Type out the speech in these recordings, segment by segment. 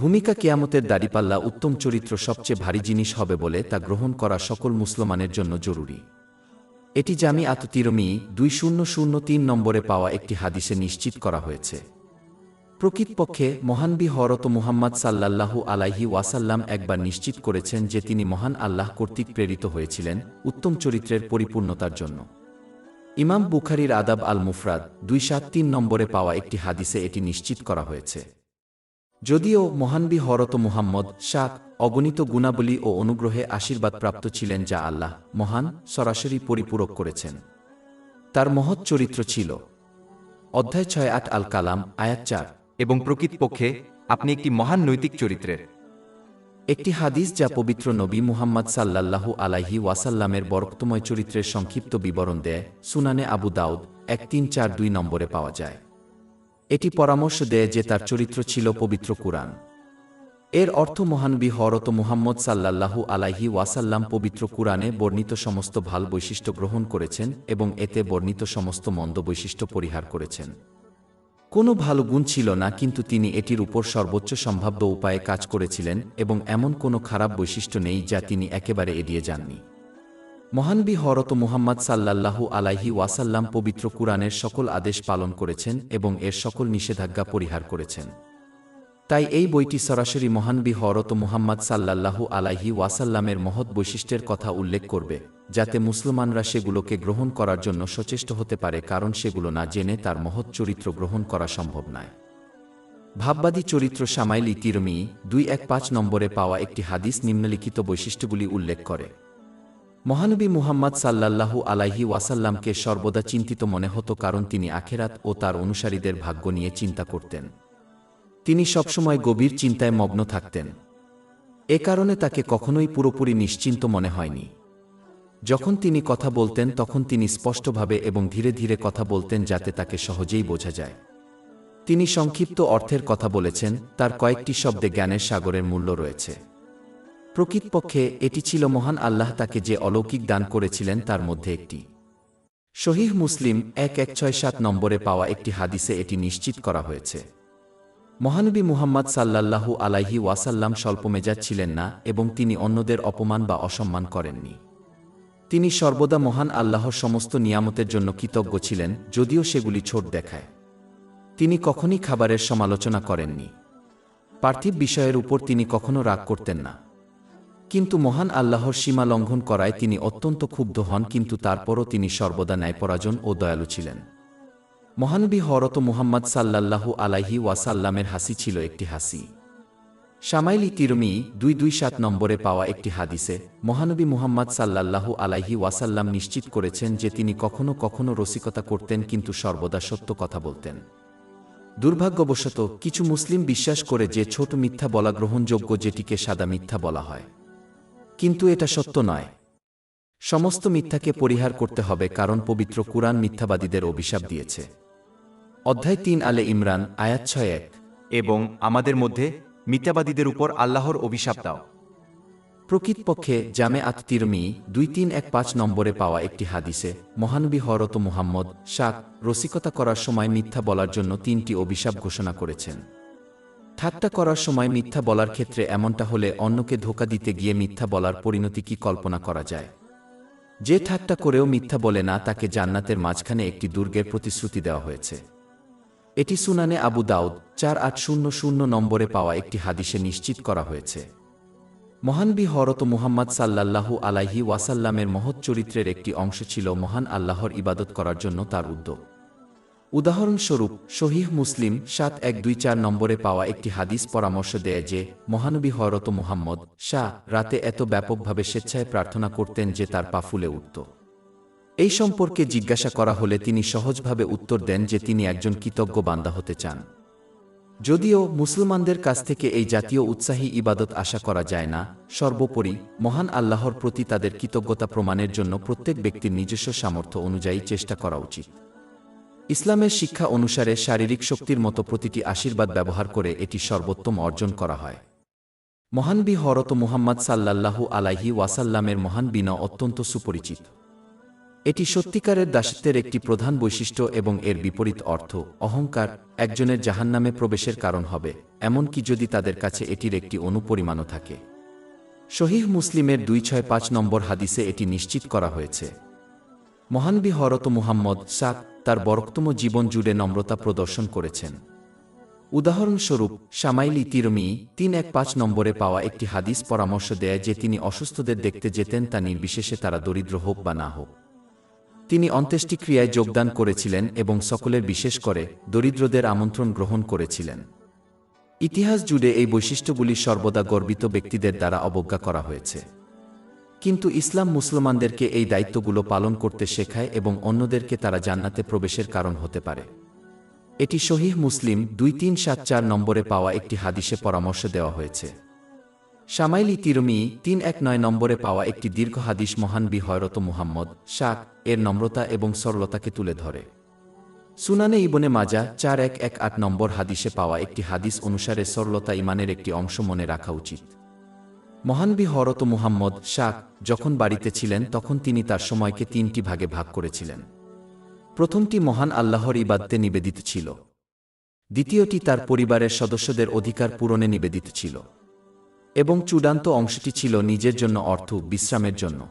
ভূমিকা কেয়ামতের দাড়িপাল্লা উত্তম চরিত্র সবচেয়ে ভারী জিনিস হবে বলে তা গ্রহণ করা সকল মুসলমানের জন্য জরুরি। এটি জামি আততিরমি দুই শূন্য শূন্য তিন নম্বরে পাওয়া একটি হাদিসে নিশ্চিত করা হয়েছে। প্রকৃতপক্ষে মহানবী হরত মুহাম্মদ সাল্লাল্লাহু আলাইহি ওয়াসাল্লাম একবার নিশ্চিত করেছেন যে তিনি মহান আল্লাহ কর্তৃক প্রেরিত হয়েছিলেন উত্তম চরিত্রের পরিপূর্ণতার জন্য। ইমাম বুখারির আদাব আল মুফরাদ দুই সাত তিন নম্বরে পাওয়া একটি হাদিসে এটি নিশ্চিত করা হয়েছে। যদিও মহানবী হরত মুহাম্মদ শাক অগণিত গুণাবলী ও অনুগ্রহে আশীর্বাদ প্রাপ্ত ছিলেন যা আল্লাহ মহান সরাসরি পরিপূরক করেছেন। তার মহৎ চরিত্র ছিল। অধ্যায় ছয় আট আল কালাম আয়াত চার। এবং প্রকৃতপক্ষে আপনি একটি মহান নৈতিক চরিত্রের। একটি হাদিস যা পবিত্র নবী মুহাম্মদ সাল্লাল্লাহু আলাইহি ওয়াসাল্লামের বরক্তময় চরিত্রের সংক্ষিপ্ত বিবরণ দেয় সুনানে আবু দাউদ এক তিন চার দুই নম্বরে পাওয়া যায়। এটি পরামর্শ দেয় যে তার চরিত্র ছিল পবিত্র কুরআন। এর অর্থ মহানবী হরত মুহাম্মদ সাল্লাল্লাহু আলাইহি ওয়াসাল্লাম পবিত্র কুরআনে বর্ণিত সমস্ত ভালো বৈশিষ্ট্য গ্রহণ করেছেন এবং এতে বর্ণিত সমস্ত মন্দ বৈশিষ্ট্য পরিহার করেছেন। কোনো ভালো গুণ ছিল না, কিন্তু তিনি এটির উপর সর্বোচ্চ সম্ভাব্য উপায়ে কাজ করেছিলেন এবং এমন কোনো খারাপ বৈশিষ্ট্য নেই যা তিনি একেবারে এড়িয়ে যাননি। মহানবী হরত মুহাম্মদ সাল্লাল্লাহু আলাইহি ওয়াসাল্লাম পবিত্র কুরআনের সকল আদেশ পালন করেছেন এবং এর সকল নিষেধাজ্ঞা পরিহার করেছেন। তাই এই বইটি সরাসরি মহানবী হরত মুহাম্মদ সাল্লাল্লাহু আলাইহি ওয়াসাল্লামের মহৎ বৈশিষ্ট্যের কথা উল্লেখ করবে, যাতে মুসলমানরা সেগুলোকে গ্রহণ করার জন্য সচেষ্ট হতে পারে, কারণ সেগুলো না জেনে তার মহৎ চরিত্র গ্রহণ করা সম্ভব নয়। ভাববাদী চরিত্র সামাইলি তিরমি দুই এক পাঁচ নম্বরে পাওয়া একটি হাদিস নিম্নলিখিত বৈশিষ্ট্যগুলি উল্লেখ করে। মহানবী মুহাম্মদ সাল্লাল্লাহু আলাইহি ওয়াসাল্লামকে সর্বদা চিন্তিত মনে হতো কারণ তিনি আখেরাত ও তার অনুসারীদের ভাগ্য নিয়ে চিন্তা করতেন। তিনি সবসময় গভীর চিন্তায় মগ্ন থাকতেন। এ কারণে তাকে কখনোই পুরোপুরি নিশ্চিন্ত মনে হয়নি। যখন তিনি কথা বলতেন, তখন তিনি স্পষ্টভাবে এবং ধীরে ধীরে কথা বলতেন যাতে তাকে সহজেই বোঝা যায়। তিনি সংক্ষিপ্ত অর্থের কথা বলেছেন, তার কয়েকটি শব্দে জ্ঞানের সাগরের মূল্য রয়েছে। প্রকৃতপক্ষে এটি ছিল মহান আল্লাহ তাকে যে অলৌকিক দান করেছিলেন তার মধ্যে একটি। শহীহ মুসলিম এক এক ছয় সাত নম্বরে পাওয়া একটি হাদিসে এটি নিশ্চিত করা হয়েছে। মহানবী মুহাম্মদ সাল্লাল্লাহু আলাইহি ওয়াসাল্লাম স্বল্পমেজাজ ছিলেন না এবং তিনি অন্যদের অপমান বা অসম্মান করেননি। তিনি সর্বদা মহান আল্লাহর সমস্ত নিয়ামতের জন্য কৃতজ্ঞ ছিলেন, যদিও সেগুলি ছোট দেখায়। তিনি কখনই খাবারের সমালোচনা করেননি। পার্থিব বিষয়ের উপর তিনি কখনো রাগ করতেন না। কিন্তু মহান আল্লাহর সীমা লঙ্ঘন করায় তিনি অত্যন্ত ক্ষুব্ধ হন, কিন্তু তারপরও তিনি সর্বদা ন্যায়পরাজন ও দয়ালু ছিলেন। মহানবী হরত মুহাম্মদ সাল্লাল্লাহু আলাইহি ওয়াসাল্লামের হাসি ছিল একটি হাসি। সামাইলি তিরমি দুই দুই সাত নম্বরে পাওয়া একটি হাদিসে, মহানবী মুহাম্মদ সাল্লাল্লাহু আলাইহি ওয়াসাল্লাম নিশ্চিত করেছেন যে তিনি কখনো কখনো রসিকতা করতেন, কিন্তু সর্বদা সত্য কথা বলতেন। দুর্ভাগ্যবশত, কিছু মুসলিম বিশ্বাস করে যে ছোট মিথ্যা বলা গ্রহণযোগ্য যেটিকে সাদা মিথ্যা বলা হয়। কিন্তু এটা সত্য নয়। সমস্ত মিথ্যাকে পরিহার করতে হবে কারণ পবিত্র কুরআন মিথ্যাবাদীদের অভিশাপ দিয়েছে। অধ্যায় তিন আলে ইমরান আয়াত ছয় এক। এবং আমাদের মধ্যে মিথ্যাবাদীদের উপর আল্লাহর অভিশাপ দাও। প্রকৃতপক্ষে জামে আত তিরমি দুই তিন এক পাঁচ নম্বরে পাওয়া একটি হাদিসে মহানবী হরত মুহাম্মদ শাক রসিকতা করার সময় মিথ্যা বলার জন্য তিনটি অভিশাপ ঘোষণা করেছেন। ঠাট্টা করার সময় মিথ্যা বলার ক্ষেত্রে এমনটা হলে অন্যকে ধোকা দিতে গিয়ে মিথ্যা বলার পরিণতি কি কল্পনা করা যায়? যে ঠাট্টা করেও মিথ্যা বলে না, তাকে জান্নাতের মাঝখানে একটি দুর্গের প্রতিশ্রুতি দেওয়া হয়েছে। এটি সুনানে আবু দাউদ চার আট শূন্য শূন্য নম্বরে পাওয়া একটি হাদিসে নিশ্চিত করা হয়েছে। মহানবী হরত মুহাম্মদ সাল্লাল্লাহু আলাইহি ওয়াসাল্লামের মহৎ চরিত্রের একটি অংশ ছিল মহান আল্লাহর ইবাদত করার জন্য তার উদ্যোগ। উদাহরণস্বরূপ শহীহ মুসলিম সাত এক দুই চার নম্বরে পাওয়া একটি হাদিস পরামর্শ দেয় যে, মহানবী হরত মুহাম্মদ শাহ রাতে এত ব্যাপকভাবে স্বেচ্ছায় প্রার্থনা করতেন যে তার পা ফুলে উঠত। এই সম্পর্কে জিজ্ঞাসা করা হলে তিনি সহজভাবে উত্তর দেন যে তিনি একজন কৃতজ্ঞ বান্দা হতে চান। যদিও মুসলমানদের কাছ থেকে এই জাতীয় উৎসাহী ইবাদত আশা করা যায় না, সর্বোপরি মহান আল্লাহর প্রতি তাদের কৃতজ্ঞতা প্রমাণের জন্য প্রত্যেক ব্যক্তির নিজস্ব সামর্থ্য অনুযায়ী চেষ্টা করা উচিত। ইসলামের শিক্ষা অনুসারে শারীরিক শক্তির মতো প্রতিটি আশীর্বাদ ব্যবহার করে এটি সর্বোত্তম অর্জন করা হয়। মহানবী হরত মুহাম্মদ সাল্লাল্লাহু আলাইহি ওয়াসাল্লামের মহান বিনা অত্যন্ত সুপরিচিত। এটি সত্যিকারের দাসত্বের একটি প্রধান বৈশিষ্ট্য এবং এর বিপরীত অর্থ, অহংকার একজনের জাহান্নামে প্রবেশের কারণ হবে, এমনকি যদি তাদের কাছে এটির একটি অনুপরিমাণও থাকে। শহীহ মুসলিমের দুই ছয় পাঁচ নম্বর হাদিসে এটি নিশ্চিত করা হয়েছে। মহানবী হরত মুহাম্মদ সাক তার বরক্তম জীবন জুড়ে নম্রতা প্রদর্শন করেছেন। উদাহরণস্বরূপ, সামাইলি তিরমি তিন এক পাঁচ নম্বরে পাওয়া একটি হাদিস পরামর্শ দেয় যে তিনি অসুস্থদের দেখতে যেতেন তা নির্বিশেষে তারা দরিদ্র হোক বা না হোক। তিনি অন্ত্যেষ্টিক্রিয়ায় যোগদান করেছিলেন এবং সকলের বিশেষ করে দরিদ্রদের আমন্ত্রণ গ্রহণ করেছিলেন। ইতিহাস জুড়ে এই বৈশিষ্ট্যগুলি সর্বদা গর্বিত ব্যক্তিদের দ্বারা অবজ্ঞা করা হয়েছে। কিন্তু ইসলাম মুসলমানদেরকে এই দায়িত্বগুলো পালন করতে শেখায় এবং অন্যদেরকে তারা জান্নাতে প্রবেশের কারণ হতে পারে। এটি শহীহ মুসলিম দুই তিন সাত চার নম্বরে পাওয়া একটি হাদিসে পরামর্শ দেওয়া হয়েছে। সামাইলি তিরমি তিন এক নয় নম্বরে পাওয়া একটি দীর্ঘ হাদিস মহানবী হয়রত মুহাম্মদ শাক এর নম্রতা এবং সরলতাকে তুলে ধরে। সুনানে ইবনে মাজা চার এক এক আট নম্বর হাদিসে পাওয়া একটি হাদিস অনুসারে সরলতা ইমানের একটি অংশ মনে রাখা উচিত। মহানবী হরত মুহাম্মদ শাক যখন বাড়িতে ছিলেন, তখন তিনি তার সময়কে তিনটি ভাগে ভাগ করেছিলেন। প্রথমটি মহান আল্লাহর ইবাদতে নিবেদিত ছিল। দ্বিতীয়টি তার পরিবারের সদস্যদের অধিকার পূরণে নিবেদিত ছিল। এবং চূড়ান্ত অংশটি ছিল নিজের জন্য অর্থ, বিশ্রামের জন্য।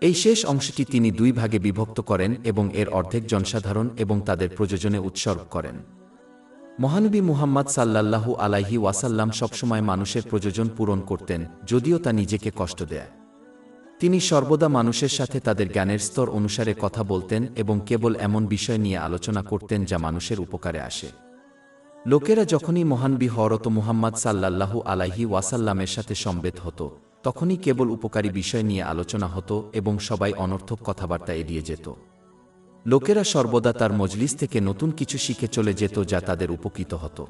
এই শেষ অংশটি তিনি দুই ভাগে বিভক্ত করেন এবং এর অর্ধেক জনসাধারণ এবং তাদের প্রযোজনে উৎসর্গ করেন। মহানবী মুহাম্মদ সাল্লাল্লাহু আলাইহি ওয়াসাল্লাম সবসময় মানুষের প্রয়োজন পূরণ করতেন, যদিও তা নিজেকে কষ্ট দেয়। তিনি সর্বদা মানুষের সাথে তাদের জ্ঞানের স্তর অনুসারে কথা বলতেন এবং কেবল এমন বিষয় নিয়ে আলোচনা করতেন যা মানুষের উপকারে আসে। লোকেরা যখনই মহানবী হরত মুহাম্মদ সাল্লাল্লাহু আলাইহি ওয়াসাল্লামের সাথে সম্বেত হতো, তখনই কেবল উপকারী বিষয় নিয়ে আলোচনা হতো এবং সবাই অনর্থক কথাবার্তা এড়িয়ে যেত। লোকেরা সর্বদা তার মজলিস থেকে নতুন কিছু শিখে চলে যেত যা তাদের উপকৃত হতো।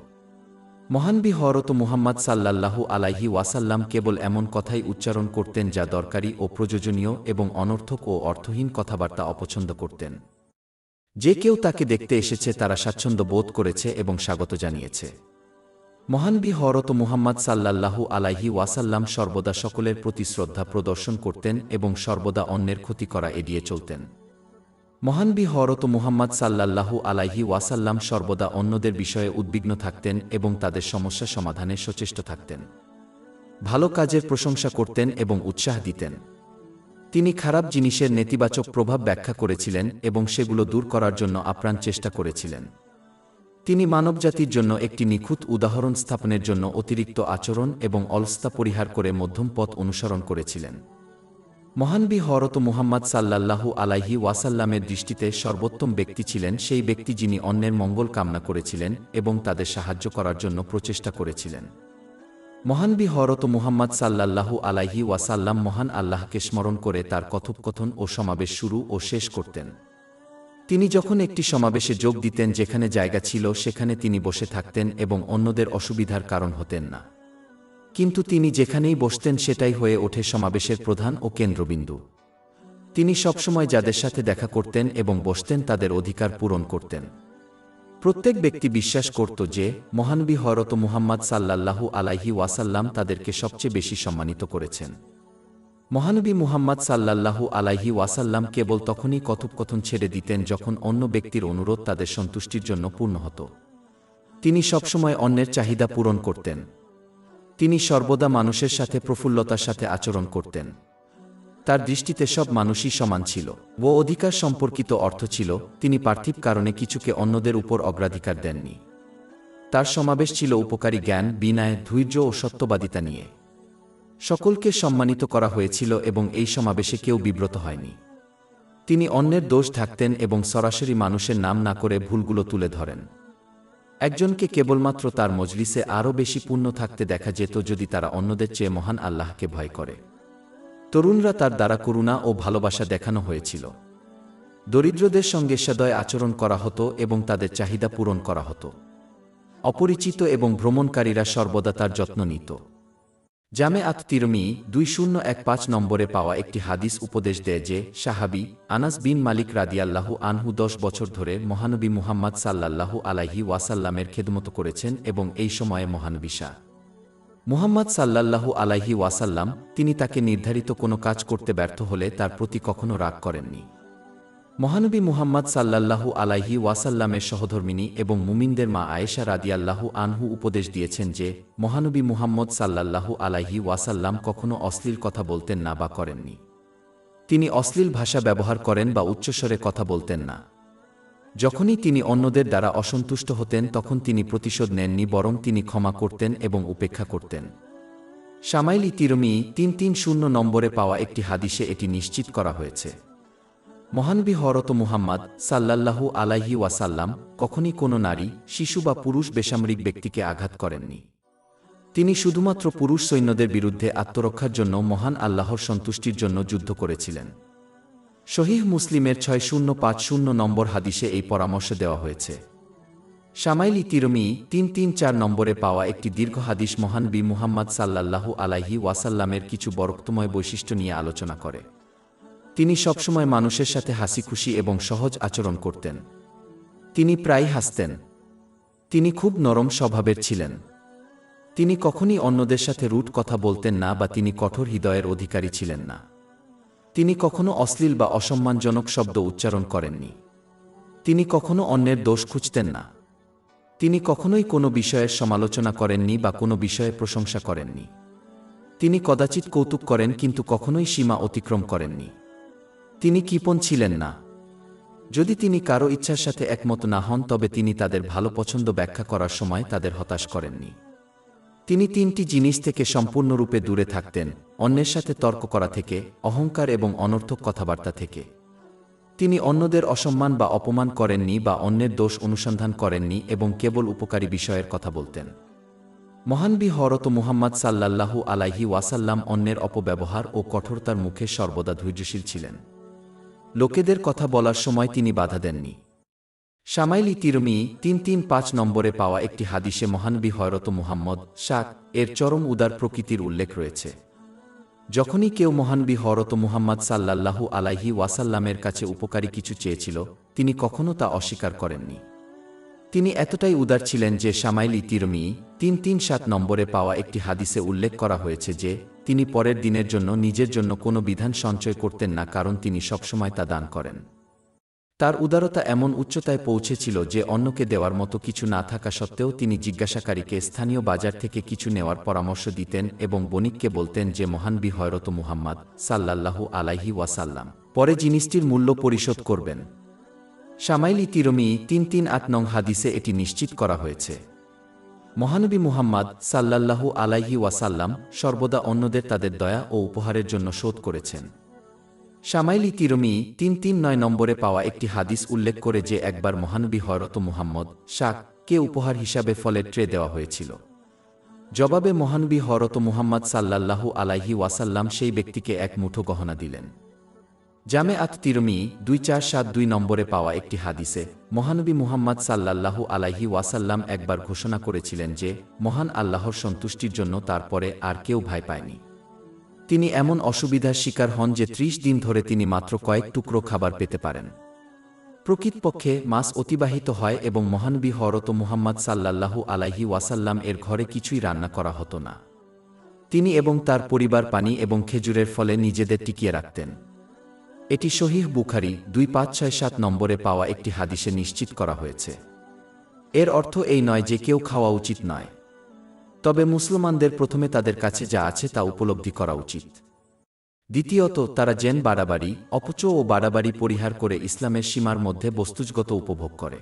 মহানবী হরত মুহাম্মদ সাল্লাল্লাহু আলাইহি ওয়াসাল্লাম কেবল এমন কথাই উচ্চারণ করতেন যা দরকারি ও প্রয়োজনীয় এবং অনর্থক ও অর্থহীন কথাবার্তা অপছন্দ করতেন। যে কেউ তাকে দেখতে এসেছে, তারা স্বাচ্ছন্দ্য বোধ করেছে এবং স্বাগত জানিয়েছে। মহানবী হরত মুহাম্মদ সাল্লাল্লাহু আলাইহি ওয়াসাল্লাম সর্বদা সকলের প্রতি শ্রদ্ধা প্রদর্শন করতেন এবং সর্বদা অন্যের ক্ষতি করা এড়িয়ে চলতেন। মহানবী হরত মুহাম্মদ সাল্লাল্লাহু আলাইহি ওয়াসাল্লাম সর্বদা অন্যদের বিষয়ে উদ্বিগ্ন থাকতেন এবং তাদের সমস্যা সমাধানে সচেষ্ট থাকতেন। ভালো কাজের প্রশংসা করতেন এবং উৎসাহ দিতেন। তিনি খারাপ জিনিসের নেতিবাচক প্রভাব ব্যাখ্যা করেছিলেন এবং সেগুলো দূর করার জন্য আপ্রাণ চেষ্টা করেছিলেন। তিনি মানবজাতির জন্য একটি নিখুঁত উদাহরণ স্থাপনের জন্য অতিরিক্ত আচরণ এবং অলস্তা পরিহার করে মধ্যম পথ অনুসরণ করেছিলেন। মহানবী হরত মুহাম্মদ সাল্লাল্লাহু আলাইহি ওয়াসাল্লামের দৃষ্টিতে সর্বোত্তম ব্যক্তি ছিলেন সেই ব্যক্তি যিনি অন্যের মঙ্গল কামনা করেছিলেন এবং তাদের সাহায্য করার জন্য প্রচেষ্টা করেছিলেন। মহানবী হরত মুহাম্মদ সাল্লাল্লাহু আলাইহি ওয়াসাল্লাম মহান আল্লাহকে স্মরণ করে তার কথোপকথন ও সমাবেশ শুরু ও শেষ করতেন। তিনি যখন একটি সমাবেশে যোগ দিতেন যেখানে জায়গা ছিল সেখানে তিনি বসে থাকতেন এবং অন্যদের অসুবিধার কারণ হতেন না। কিন্তু তিনি যেখানেই বসতেন সেটাই হয়ে ওঠে সমাবেশের প্রধান ও কেন্দ্রবিন্দু। তিনি সবসময় যাদের সাথে দেখা করতেন এবং বসতেন তাদের অধিকার পূরণ করতেন। প্রত্যেক ব্যক্তি বিশ্বাস করত যে, মহানবী হরত মুহাম্মদ সাল্লাল্লাহু আলাইহি ওয়াসাল্লাম তাদেরকে সবচেয়ে বেশি সম্মানিত করেছেন। মহানবী মুহাম্মদ সাল্লাল্লাহু আলাইহি ওয়াসাল্লাম কেবল তখনই কথোপকথন ছেড়ে দিতেন যখন অন্য ব্যক্তির অনুরোধ তাদের সন্তুষ্টির জন্য পূর্ণ হতো। তিনি সবসময় অন্যের চাহিদা পূরণ করতেন। তিনি সর্বদা মানুষের সাথে প্রফুল্লতার সাথে আচরণ করতেন। তার দৃষ্টিতে সব মানুষই সমান ছিল ও অধিকার সম্পর্কিত অর্থ ছিল, তিনি পার্থিব কারণে কিছুকে অন্যদের উপর অগ্রাধিকার দেননি। তার সমাবেশ ছিল উপকারী জ্ঞান, বিনয়, ধৈর্য ও সত্যবাদিতা নিয়ে। সকলকে সম্মানিত করা হয়েছিল এবং এই সমাবেশে কেউ বিব্রত হয়নি। তিনি অন্যের দোষ থাকতেন এবং সরাসরি মানুষের নাম না করে ভুলগুলো তুলে ধরেন। একজনকে কেবলমাত্র তার মজলিসে আরও বেশি পূর্ণ থাকতে দেখা যেত যদি তারা অন্যদের চেয়ে মহান আল্লাহকে ভয় করে। তরুণরা তার দ্বারা করুণা ও ভালোবাসা দেখানো হয়েছিল। দরিদ্রদের সঙ্গে সদয় আচরণ করা হতো এবং তাদের চাহিদা পূরণ করা হতো। অপরিচিত এবং ভ্রমণকারীরা সর্বদা তার যত্ন নিত। জামে আত তিরমি দুই শূন্য এক পাঁচ নম্বরে পাওয়া একটি হাদিস উপদেশ দেয় যে, সাহাবি আনাস বিন মালিক রাদিয়াল্লাহু আনহু দশ বছর ধরে মহানবী মুহাম্মদ সাল্লাল্লাহু আলাইহি ওয়াসাল্লামের খেদমত করেছেন এবং এই সময়ে মহানবী শাহ মুহাম্মদ সাল্লাল্লাহু আলাইহি ওয়াসাল্লাম, তিনি তাকে নির্ধারিত কোনো কাজ করতে ব্যর্থ হলে তার প্রতি কখনো রাগ করেননি। মহানবী মুহাম্মদ সাল্লাল্লাহু আলাইহি ওয়াসাল্লামের সহধর্মিনী এবং মুমিনদের মা আয়েশা রাদিয়াল্লাহু আনহু উপদেশ দিয়েছেন যে, মহানবী মুহাম্মদ সাল্লাল্লাহু আলাইহি ওয়াসাল্লাম কখনো অশ্লীল কথা বলতেন না বা করেননি। তিনি অশ্লীল ভাষা ব্যবহার করেন বা উচ্চস্বরে কথা বলতেন না। যখনই তিনি অন্যদের দ্বারা অসন্তুষ্ট হতেন, তখন তিনি প্রতিশোধ নেননি, বরং তিনি ক্ষমা করতেন এবং উপেক্ষা করতেন। সামাইলি তিরমি তিন তিন শূন্য নম্বরে পাওয়া একটি হাদিসে এটি নিশ্চিত করা হয়েছে। মহানবী হরত মুহাম্মদ সাল্লাল্লাহু আলাইহি ওয়াসাল্লাম কখনই কোনো নারী, শিশু বা পুরুষ বেসামরিক ব্যক্তিকে আঘাত করেননি। তিনি শুধুমাত্র পুরুষ সৈন্যদের বিরুদ্ধে আত্মরক্ষার জন্য মহান আল্লাহর সন্তুষ্টির জন্য যুদ্ধ করেছিলেন। শহীহ মুসলিমের ছয় শূন্য পাঁচ শূন্য নম্বর হাদিসে এই পরামর্শ দেওয়া হয়েছে। সামাইলি তিরমি তিন তিন চার নম্বরে পাওয়া একটি দীর্ঘ হাদিস মহানবী মুহাম্মদ সাল্লাল্লাহু আলাইহি ওয়াসাল্লামের কিছু বরক্তময় বৈশিষ্ট্য নিয়ে আলোচনা করে। তিনি সবসময় মানুষের সাথে হাসি খুশি এবং সহজ আচরণ করতেন। তিনি প্রায় হাসতেন। তিনি খুব নরম স্বভাবের ছিলেন। তিনি কখনই অন্যদের সাথে রুট কথা বলতেন না বা তিনি কঠোর হৃদয়ের অধিকারী ছিলেন না। তিনি কখনো অশ্লীল বা অসম্মানজনক শব্দ উচ্চারণ করেননি। তিনি কখনো অন্যের দোষ খুঁজতেন না। তিনি কখনোই কোনো বিষয়ের সমালোচনা করেননি বা কোনো বিষয়ে প্রশংসা করেননি। তিনি কদাচিৎ কৌতুক করেন কিন্তু কখনোই সীমা অতিক্রম করেননি। তিনি কিপন ছিলেন না। যদি তিনি কারও ইচ্ছার সাথে একমত না হন, তবে তিনি তাদের ভালো পছন্দ ব্যাখ্যা করার সময় তাদের হতাশ করেননি। তিনি তিনটি জিনিস থেকে সম্পূর্ণরূপে দূরে থাকতেন, অন্যের সাথে তর্ক করা থেকে, অহংকার এবং অনর্থক কথাবার্তা থেকে। তিনি অন্যদের অসম্মান বা অপমান করেননি বা অন্যের দোষ অনুসন্ধান করেননি এবং কেবল উপকারী বিষয়ের কথা বলতেন। মহানবী হরত মুহাম্মদ সাল্লাল্লাহু আলাইহি ওয়াসাল্লাম অন্যের অপব্যবহার ও কঠোরতার মুখে সর্বদা ধৈর্যশীল ছিলেন। লোকেদের কথা বলার সময় তিনি বাধা দেননি। সামাইলি তিরমি তিন তিন পাঁচ নম্বরে পাওয়া একটি হাদিসে মহানবি হয়রত মুহাম্মদ শাক এর চরম উদার প্রকৃতির উল্লেখ রয়েছে। যখনই কেউ মহানবি হরত মুহাম্মদ সাল্লাল্লাহু আলাইহি ওয়াসাল্লামের কাছে উপকারী কিছু চেয়েছিল, তিনি কখনো তা অস্বীকার করেননি। তিনি এতটাই উদার ছিলেন যে সামাইলি তিরমি তিন তিন সাত নম্বরে পাওয়া একটি হাদিসে উল্লেখ করা হয়েছে যে, তিনি পরের দিনের জন্য নিজের জন্য কোনো বিধান সঞ্চয় করতেন না কারণ তিনি সবসময় তা দান করেন। তার উদারতা এমন উচ্চতায় পৌঁছেছিল যে অন্যকে দেওয়ার মতো কিছু না থাকা সত্ত্বেও তিনি জিজ্ঞাসাকারীকে স্থানীয় বাজার থেকে কিছু নেওয়ার পরামর্শ দিতেন এবং বণিককে বলতেন যে, মহান হয়রত মুহাম্মদ সাল্লাল্লাহু আলাইহি ওয়াসাল্লাম, পরে জিনিসটির মূল্য পরিশোধ করবেন। সামাইলি তিরমি তিন তিন আট নং হাদিসে এটি নিশ্চিত করা হয়েছে। মহানবী মুহাম্মদ সাল্লাল্লাহু আলাইহি ওয়াসাল্লাম সর্বদা অন্যদের তাদের দয়া ও উপহারের জন্য শোধ করেছেন। সামাইলি তিরমি তিন তিন নয় নম্বরে পাওয়া একটি হাদিস উল্লেখ করে যে একবার মহানবী হরত মুহাম্মদ শাক কে উপহার হিসাবে ফলের ট্রে দেওয়া হয়েছিল। জবাবে মহানবী হরত মুহাম্মদ সাল্লাল্লাহু আলাইহি ওয়াসাল্লাম সেই ব্যক্তিকে এক মুঠো গহনা দিলেন। জামে আত তিরমি দুই চার সাত দুই নম্বরে পাওয়া একটি হাদিসে মহানবী মুহাম্মদ সাল্লাল্লাহু আলাইহি ওয়াসাল্লাম একবার ঘোষণা করেছিলেন যে, মহান আল্লাহর সন্তুষ্টির জন্য তারপরে আর কেউ ভয় পায়নি। তিনি এমন অসুবিধার শিকার হন যে ত্রিশ দিন ধরে তিনি মাত্র কয়েক টুকরো খাবার পেতে পারেন। প্রকৃতপক্ষে মাস অতিবাহিত হয় এবং মহানবী হরত মুহাম্মদ সাল্লাল্লাহু আলাইহি ওয়াসাল্লাম এর ঘরে কিছুই রান্না করা হতো না। তিনি এবং তার পরিবার পানি এবং খেজুরের ফলে নিজেদের টিকিয়ে রাখতেন। এটি শহীহ বুখারি দুই পাঁচ ছয় সাত নম্বরে পাওয়া একটি হাদিসে নিশ্চিত করা হয়েছে। এর অর্থ এই নয় যে কেউ খাওয়া উচিত নয়। তবে মুসলমানদের প্রথমে তাদের কাছে যা আছে তা উপলব্ধি করা উচিত। দ্বিতীয়ত, তারা জেন বাড়াবাড়ি অপচ ও বাড়াবাড়ি পরিহার করে ইসলামের সীমার মধ্যে বস্তুজগত উপভোগ করে।